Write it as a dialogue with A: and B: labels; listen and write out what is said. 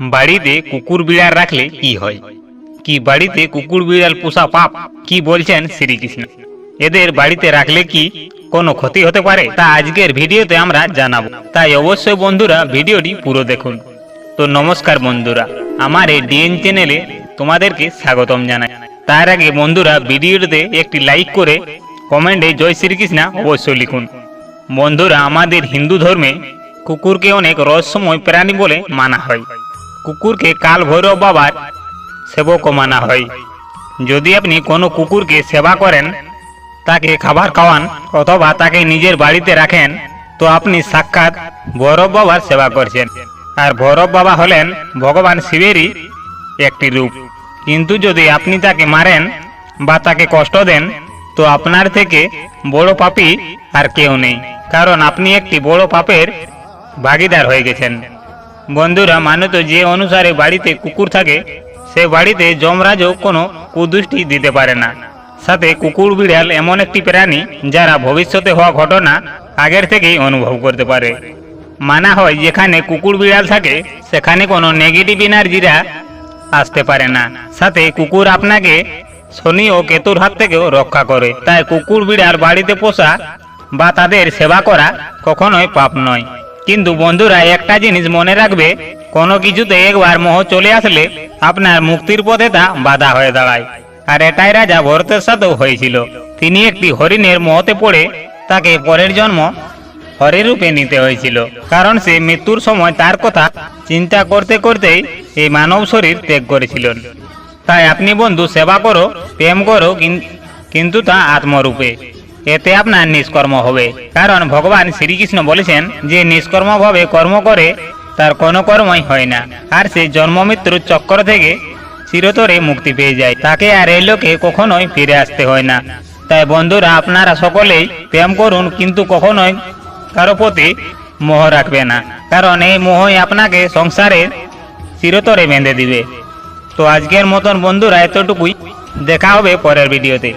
A: বাড়িতে কুকুর বিড়াল রাখলে কি হয়? কি বাড়িতে কুকুর বিড়াল পোষা পাপ? কি বলছেন শ্রীকৃষ্ণ? এদের বাড়িতে রাখলে কি কোনো ক্ষতি হতে পারে? তা আজকের ভিডিওতে আমরা জানাব। তাই অবশ্যই বন্ধুরা ভিডিওটি পুরো দেখুন। তো নমস্কার বন্ধুরা, আমার এই ডিএন চ্যানেলে তোমাদেরকে স্বাগতম জানাই। তার আগে বন্ধুরা, ভিডিওটিতে একটি লাইক করে কমেন্টে জয় শ্রীকৃষ্ণ অবশ্যই লিখুন। বন্ধুরা, আমাদের হিন্দু ধর্মে কুকুরকে অনেক রহস্যময় প্রাণী বলে মানা হয়। কুকুরকে কাল ভৈরব বাবার সেবকও মানা হয়। যদি আপনি কোনো কুকুরকে সেবা করেন, তাকে খাবার খাওয়ান অথবা তাকে নিজের বাড়িতে রাখেন, তো আপনি সাক্ষাৎ ভৈরব বাবার সেবা করছেন। আর ভৈরব বাবা হলেন ভগবান শিবেরই একটি রূপ। কিন্তু যদি আপনি তাকে মারেন বা তাকে কষ্ট দেন, তো আপনার থেকে বড় পাপী আর কেউ নেই। কারণ আপনি একটি বড় পাপের ভাগিদার হয়ে গেছেন। বন্ধুরা মানত যে অনুসারে বাড়িতে কুকুর থাকে, সে বাড়িতে যমরাজও কোনো কুদৃষ্টি দিতে পারে না। সাথে কুকুর বিড়াল এমন একটি প্রাণী যারা ভবিষ্যতে হওয়া ঘটনা আগের থেকেই অনুভব করতে পারে। মানা হয় যেখানে কুকুর বিড়াল থাকে, সেখানে কোনো নেগেটিভ এনার্জিরা আসতে পারে না। সাথে কুকুর আপনাকে শনি ও কেতুর হাত থেকেও রক্ষা করে। তাই কুকুর বিড়াল বাড়িতে পোষা বা তাদের সেবা করা কখনোই পাপ নয়। কিন্তু বন্ধুরা, একটা জিনিস মনে রাখবে, কোনো কিছুতে একবার মোহ চলে আসলে আপনার মুক্তির পথে তা বাধা হয়ে দাঁড়ায়। আর এটাই রাজা ভরতের সাথেও হয়েছিল। তিনি একটি হরিণের মোহতে পড়ে তাকে পরের জন্ম হরের রূপে নিতে হয়েছিল। কারণ সে মৃত্যুর সময় তার কথা চিন্তা করতে করতেই এই মানব শরীর ত্যাগ করেছিলেন। তাই আপনি বন্ধু সেবা করো, প্রেম করো, কিন- কিন্তু তা আত্মরূপে। এতে আপনার নিষ্কর্ম হবে। কারণ ভগবান শ্রীকৃষ্ণ বলেছেন যে নিষ্কর্মভাবে কর্ম করে, তার কোনো কর্মই হয় না। আর সে জন্ম মৃত্যুর চক্র থেকে চিরতরে মুক্তি পেয়ে যায়। তাকে আর এই লোকে কখনোই ফিরে আসতে হয় না। তাই বন্ধুরা, আপনারা সকলেই প্রেম করুন, কিন্তু কখনোই কারও প্রতি মোহ রাখবে না। কারণ এই মোহই আপনাকে সংসারে চিরতরে বেঁধে দিবে। তো আজকের মতন বন্ধুরা, এতটুকুই। দেখা হবে পরের ভিডিওতে।